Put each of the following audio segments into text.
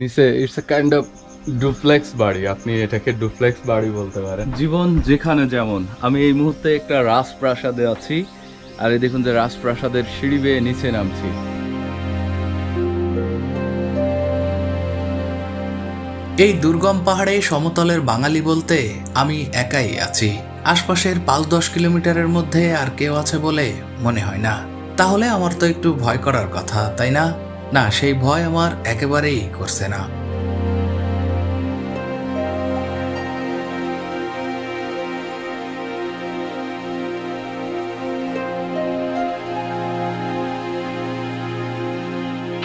নিচে it's a kind of duplex বাড়ি। আপনি এটাকে ডুপ্লেক্স বাড়ি বলতে পারেন। জীবন যেখানে যেমন। আমি এই মুহূর্তে একটা রাজপ্রাসাদে আছি আর এই দেখুন যে রাজপ্রাসাদের সিঁড়ি বেয়ে নিচে নামছি। এই দুর্গম পাহাড়ে সমতলের বাঙালি বলতে আমি একাই আছি। আশপাশের পাঁচ দশ কিলোমিটারের মধ্যে আর কেউ আছে বলে মনে হয় না। তাহলে আমার তো একটু ভয় করার কথা তাই না? না সেই ভয় আমার একেবারেই করছে না।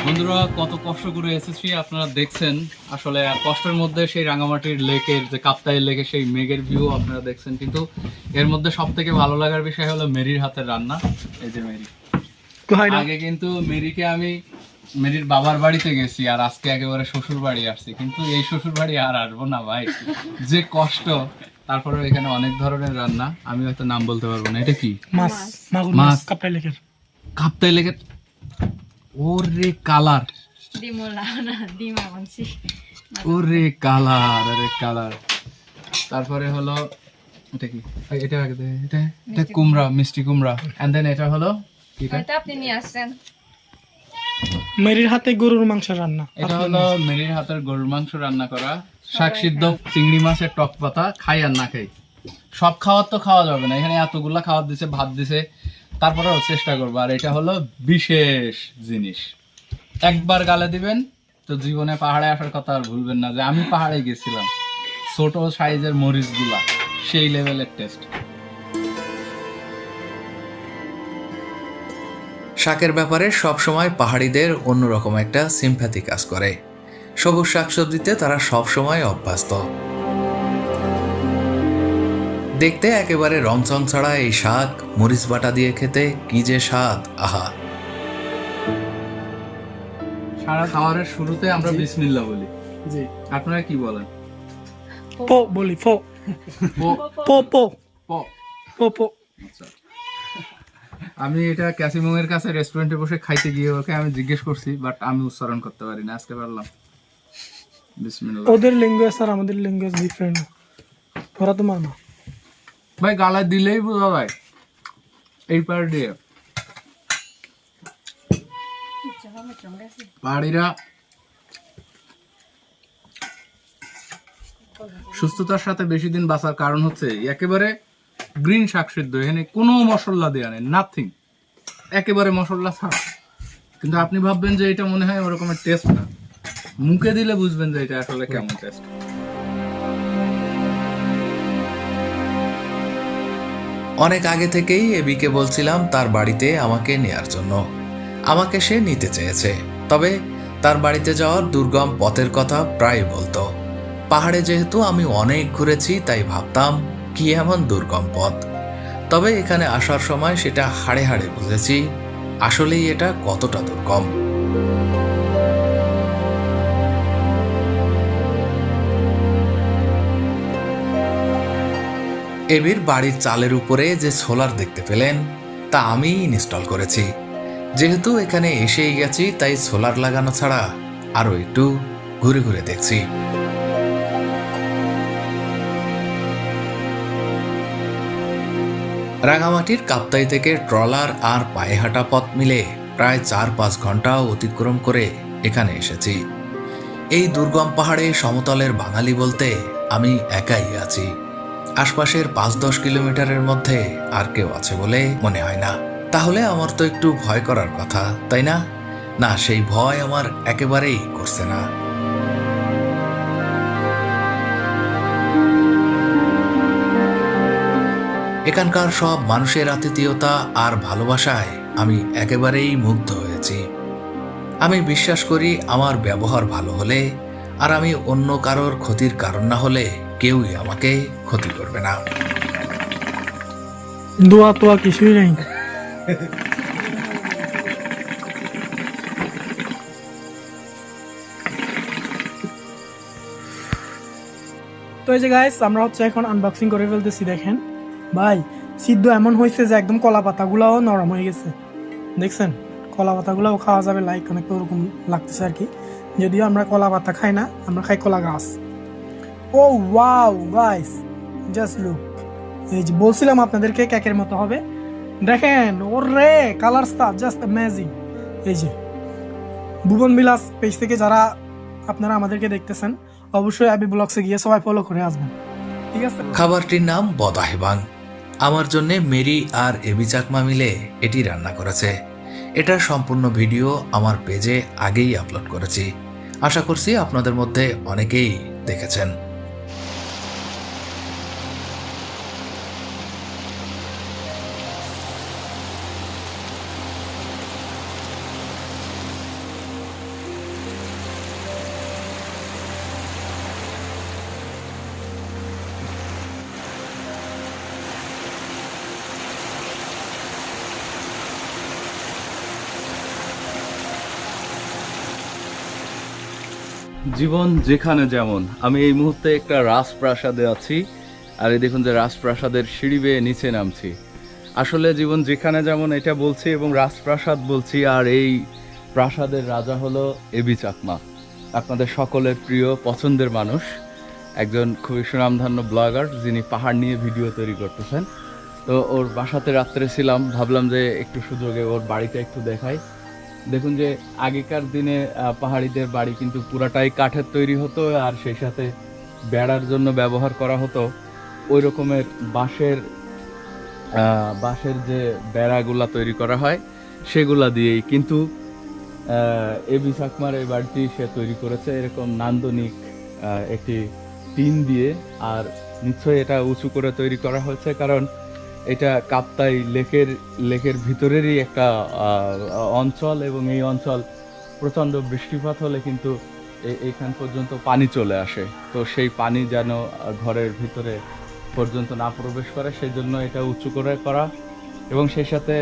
বন্ধুরা কত কষ্ট করে এসেছি আপনারা দেখছেন। আসলে কষ্টের মধ্যে সেই রাঙামাটির লেকের যে কাপ্তাই লেকে সেই মেঘের ভিউ আপনারা দেখছেন কিন্তু এর মধ্যে সব থেকে ভালো লাগার বিষয় হলো মেরির হাতের রান্না। এই যে মেরি। আগে কিন্তু মেরিকে আমি মেরির বাবার বাড়িতে গেছি আর আজকে একেবারে শ্বশুর বাড়ি আসছি। কিন্তু এই শ্বশুর বাড়ি আর আসব না ভাই। যে কষ্ট তারপরে এখানে অনেক ধরনের রান্না আমি হয়তো নাম বলতে পারব না। এটা কি? মাছ। মাগুর মাছ। মাছ কাপড় কাপ্তাই ওরে কালার। ডিমোলা না ওরে কালার আরে কালার। তারপরে হলো এটা কি? এটা এটা এটা কুমড়া মিষ্টি কুমড়া। এন্ড দেন এটা হলো কি এটা আপনি নিয়ে আসছেন। মেরির হাতে গরুর মাংস রান্না। এটা হলো মেরির হাতের গরুর মাংস রান্না করা। শাক সিদ্ধ চিংড়ি মাছের টক পাতা খাই আর না খাই। সব খাওয়ার তো খাওয়া যাবে না। এখানে এতগুলা খাবার দিছে ভাত দিছে। তারপরেও চেষ্টা করব। আর এটা হলো বিশেষ জিনিস। একবার গালে দিবেন তো জীবনে পাহাড়ে আসার কথা আর ভুলবেন না যে আমি পাহাড়ে গেছিলাম। ছোট সাইজের মরিচগুলা সেই লেভেলের টেস্ট শাকের ব্যাপারে সবসময় পাহাড়িদের অন্যরকম একটা সিম্প্যাথি কাজ করে। সবুজ শাকসবজিতে তারা সবসময় অভ্যস্ত। দেখতে একেবারে রংচং ছাড়া এই শাক মরিচ বাটা দিয়ে খেতে কি যে স্বাদ আহা। সারা খাবারের শুরুতে আমরা বিসমিল্লা বলি। জি। আপনারা কি বলেন? পো বলি ফো ও, পো পো। প। পো পো। আমি এটা ক্যাসিমং এর কাছে রেস্টুরেন্টে বসে খাইতে গিয়ে ওকে আমি জিজ্ঞেস করছি বাট আমি উচ্চারণ করতে পারি না আজকে পারলাম। বিসমিল্লাহ। ওদের ল্যাঙ্গুয়েজ আর আমাদের ল্যাঙ্গুয়েজ ডিফারেন্ট ওরা তো মামা ভাই গালায় দিলেই বোঝা যায়। এই পার দিয়ে। পাহাড়িরা সুস্থতার সাথে বেশি দিন বাঁচার কারণ হচ্ছে একেবারে গ্রিন শাক সিদ্ধ এখানে কোনো মশলা দেওয়া নেই নাথিং একেবারে মশলা ছাড়া। কিন্তু আপনি ভাববেন যে এটা মনে হয় ওরকমের টেস্ট না। মুখে দিলে বুঝবেন যে এটা আসলে কেমন টেস্ট অনেক আগে থেকেই এবিকে বলছিলাম তার বাড়িতে আমাকে নেয়ার জন্য। আমাকে সে নিতে চেয়েছে। তবে তার বাড়িতে যাওয়ার দুর্গম পথের কথা প্রায় বলতো। পাহাড়ে যেহেতু আমি অনেক ঘুরেছি তাই ভাবতাম কি এমন দুর্গম পথ? তবে এখানে আসার সময় সেটা হাড়ে হাড়ে বুঝেছি। আসলেই এটা কতটা দুর্গম? এবির বাড়ির চালের উপরে যে সোলার দেখতে পেলেন, তা আমি ইনস্টল করেছি। যেহেতু এখানে এসেই গেছি, তাই সোলার লাগানো ছাড়া আরও একটু ঘুরে ঘুরে দেখছি। রাঙামাটির কাপ্তাই থেকে ট্রলার আর পায়ে হাঁটা পথ মিলে প্রায় চার পাঁচ ঘণ্টা অতিক্রম করে এখানে এসেছি। এই দুর্গম পাহাড়ে সমতলের বাঙালি বলতে আমি একাই আছি। আশপাশের পাঁচ দশ কিলোমিটারের মধ্যে আর কেউ আছে বলে মনে হয় না। তাহলে আমার তো একটু ভয় করার কথা, তাই না? না, সেই ভয় আমার একেবারেই করছে না। এখানকার সব মানুষের আতিথেয়তা আর ভালোবাসায় আমি একেবারেই মুগ্ধ হয়েছি। আমি বিশ্বাস করি আমার ব্যবহার ভালো হলে আর আমি অন্য কারোর ক্ষতির কারণ না হলে কেউই আমাকে ক্ষতি করবে না। দোয়া তোয়া কিছুই নেই। তো এই যে গাইস আমরা হচ্ছে এখন আনবক্সিং করে ফেলতেছি, দেখেন। ভাই, সিদ্ধ এমন হয়েছে যে একদম কলা পাতাগুলাও নরম হয়ে গেছে। দেখছেন? কলা পাতাগুলাও খাওয়া যাবে লাইক অনেকটা ওরকম লাগতেছে আর কি। যদিও আমরা কলা পাতা খাই না, আমরা খাই কলা গাছ ও ওয়াও গাইস জাস্ট লুক এই যে বলছিলাম আপনাদেরকে কেকের মতো হবে। দেখেন, ওর রে কালারসটা জাস্ট অ্যামেজিং এই যে, ভুবন বিলাস পেজ থেকে যারা আপনারা আমাদেরকে দেখতেছেন, অবশ্যই আবি ব্লগসে গিয়ে সবাই ফলো করে আসবেন। ঠিক আছে? খাবারটির নাম বদাহেবাং আমার জন্য মেরি আর এবি চাকমা মিলে এটি রান্না করেছে। এটার সম্পূর্ণ ভিডিও আমার পেজে আগেই আপলোড করেছি। আশা করছি আপনাদের মধ্যে অনেকেই দেখেছেন। জীবন যেখানে যেমন, আমি এই মুহূর্তে একটা রাজপ্রাসাদে আছি, আর এই দেখুন যে রাজপ্রাসাদের সিঁড়ি বেয়ে নিচে নামছি। আসলে জীবন যেখানে যেমন এটা বলছি এবং রাজপ্রাসাদ বলছি, আর এই প্রাসাদের রাজা হলো এবি চাকমা। আপনাদের সকলের প্রিয়, পছন্দের মানুষ, একজন খুবই সুনামধন্য ব্লগার, যিনি পাহাড় নিয়ে ভিডিও তৈরি করতেছেন। তো ওর বাসাতে রাত্রে ছিলাম, ভাবলাম যে একটু সুযোগে ওর বাড়িটা একটু দেখাই। দেখুন যে আগেকার দিনে পাহাড়িদের বাড়ি কিন্তু পুরাটাই কাঠের তৈরি হতো আর সেই সাথে বেড়ার জন্য ব্যবহার করা হতো। ওই রকমের বাঁশের বাঁশের যে বেড়াগুলা তৈরি করা হয়, সেগুলা দিয়েই কিন্তু এবি চাকমার এই বাড়িটি সে তৈরি করেছে। এরকম নান্দনিক একটি টিন দিয়ে, আর নিশ্চয়ই এটা উঁচু করে তৈরি করা হয়েছে, কারণ এটা কাপ্তাই লেকের লেকের ভিতরেরই একটা অঞ্চল এবং এই অঞ্চল প্রচণ্ড বৃষ্টিপাত হলে কিন্তু এইখান পর্যন্ত পানি চলে আসে। তো সেই পানি যেন ঘরের ভিতরে পর্যন্ত না প্রবেশ করে সেই জন্য এটা উঁচু করে করা। এবং সেই সাথে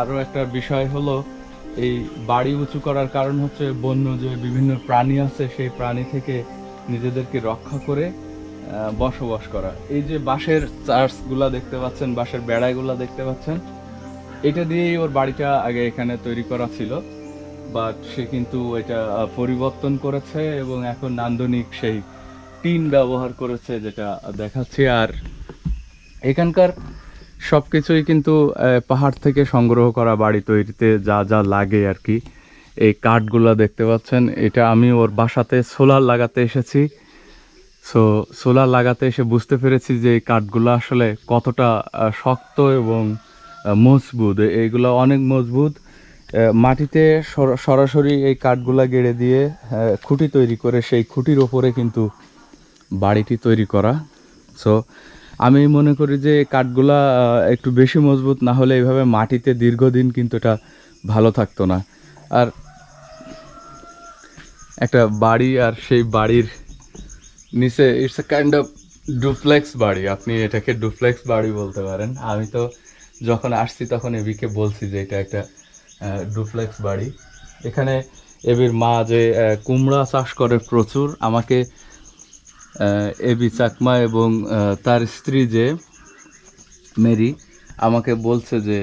আরও একটা বিষয় হলো, এই বাড়ি উঁচু করার কারণ হচ্ছে বন্য যে বিভিন্ন প্রাণী আছে, সেই প্রাণী থেকে নিজেদেরকে রক্ষা করে বসবাস করা। এই যে বাঁশের চার্চগুলা দেখতে পাচ্ছেন, বাঁশের বেড়াগুলা দেখতে পাচ্ছেন, এটা দিয়েই ওর বাড়িটা আগে এখানে তৈরি করা ছিল। বাট সে কিন্তু এটা পরিবর্তন করেছে এবং এখন নান্দনিক সেই টিন ব্যবহার করেছে যেটা দেখাচ্ছি। আর এখানকার সব কিছুই কিন্তু পাহাড় থেকে সংগ্রহ করা বাড়ি তৈরিতে যা যা লাগে আর কি। এই কাঠগুলা দেখতে পাচ্ছেন, এটা আমি ওর বাসাতে সোলার লাগাতে এসেছি। সো সোলার লাগাতে এসে বুঝতে পেরেছি যে এই কাঠগুলো আসলে কতটা শক্ত এবং মজবুত। এইগুলো অনেক মজবুত। মাটিতে সর- সরাসরি এই কাঠগুলা গেড়ে দিয়ে খুঁটি তৈরি করে সেই খুঁটির ওপরে কিন্তু বাড়িটি তৈরি করা। সো আমি মনে করি যে কাঠগুলা একটু বেশি মজবুত না হলে এইভাবে মাটিতে দীর্ঘদিন কিন্তু এটা ভালো থাকতো না। আর একটা বাড়ি আর সেই বাড়ির নিচে it's a kind of duplex বাড়ি। আপনি এটাকে ডুপ্লেক্স বাড়ি বলতে পারেন। আমি তো যখন আসছি তখন এবিকে বলছি যে এটা একটা ডুপ্লেক্স বাড়ি। এখানে এবির মা যে কুমড়া চাষ করে প্রচুর। আমাকে এবি চাকমা এবং তার স্ত্রী যে, মেরি, আমাকে বলছে যে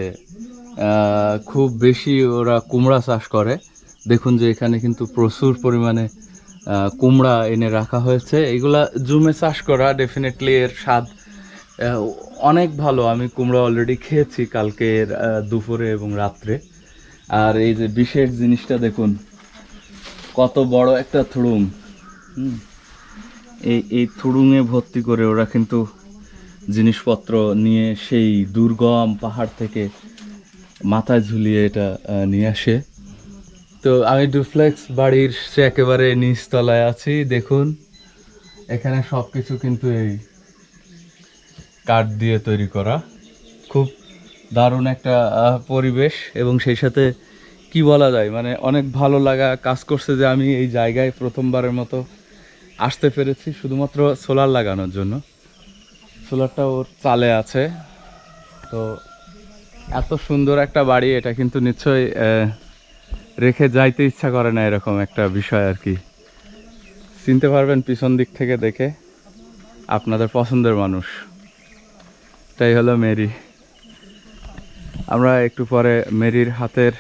খুব বেশি ওরা কুমড়া চাষ করে। দেখুন যে এখানে কিন্তু প্রচুর পরিমাণে কুমড়া এনে রাখা হয়েছে। এগুলা জুমে চাষ করা ডেফিনেটলি এর স্বাদ অনেক ভালো। আমি কুমড়া অলরেডি খেয়েছি কালকের দুপুরে এবং রাত্রে। আর এই যে বিশেষ জিনিসটা দেখুন, কত বড় একটা থুড়ুং। এই এই থুড়ুঙে ভর্তি করে ওরা কিন্তু জিনিসপত্র নিয়ে সেই দুর্গম পাহাড় থেকে মাথায় ঝুলিয়ে এটা নিয়ে আসে। তো আমি ডুপ্লেক্স বাড়ির সে একেবারে নিচতলায় আছি, দেখুন। এখানে সব কিছু কিন্তু এই কাঠ দিয়ে তৈরি করা। খুব দারুণ একটা পরিবেশ এবং সেই সাথে কি বলা যায় মানে অনেক ভালো লাগা কাজ করছে যে আমি এই জায়গায় প্রথমবারের মতো আসতে পেরেছি, শুধুমাত্র সোলার লাগানোর জন্য। সোলারটা ওর চালে আছে। তো এত সুন্দর একটা বাড়ি, এটা কিন্তু নিশ্চয়ই রেখে যাইতে ইচ্ছা করে না এরকম একটা বিষয় আর কি। চিনতে পারবেন পিছন দিক থেকে দেখে আপনাদের পছন্দের মানুষ। এটাই হলো মেরি। আমরা একটু পরে মেরির হাতের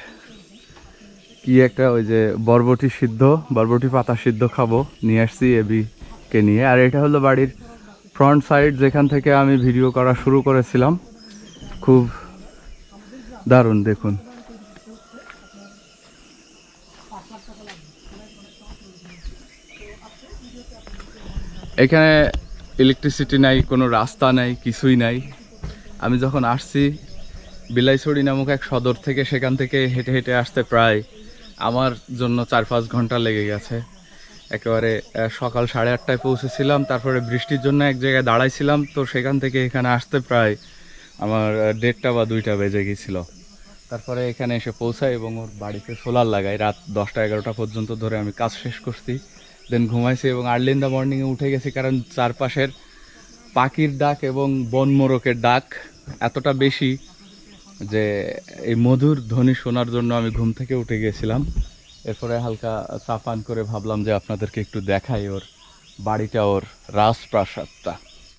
কি একটা ওই যে বরবটি সিদ্ধ, বরবটি পাতা সিদ্ধ খাব, নিয়ে আসছি এবিকে নিয়ে। আর এটা হলো বাড়ির ফ্রন্ট সাইড যেখান থেকে আমি ভিডিও করা শুরু করেছিলাম। খুব দারুণ, দেখুন। এখানে ইলেকট্রিসিটি নাই, কোনো রাস্তা নাই, কিছুই নাই। আমি যখন আসছি, বিলাইছড়ি নামক এক সদর থেকে সেখান থেকে হেঁটে হেঁটে আসতে প্রায় আমার জন্য চার পাঁচ ঘণ্টা লেগে গেছে। একেবারে সকাল সাড়ে আটটায় পৌঁছেছিলাম, তারপরে বৃষ্টির জন্য এক জায়গায় দাঁড়াইছিলাম, তো সেখান থেকে এখানে আসতে প্রায় আমার দেড়টা বা দুইটা বেজে গেছিল। তারপরে এখানে এসে পৌঁছাই এবং ওর বাড়িতে সোলার লাগাই। রাত দশটা এগারোটা পর্যন্ত ধরে আমি কাজ শেষ করছি। দেন ঘুমাইছে এবং আর্লি ইন দ্য মর্নিংয়ে উঠে গেছি কারণ চারপাশের পাখির ডাক এবং বন মোরকের ডাক এতটা বেশি যে এই মধুর ধ্বনি শোনার জন্য আমি ঘুম থেকে উঠে গেছিলাম। এরপরে হালকা চাপান করে ভাবলাম যে আপনাদেরকে একটু দেখাই ওর বাড়িটা, ওর রাজপ্রাসাদটা।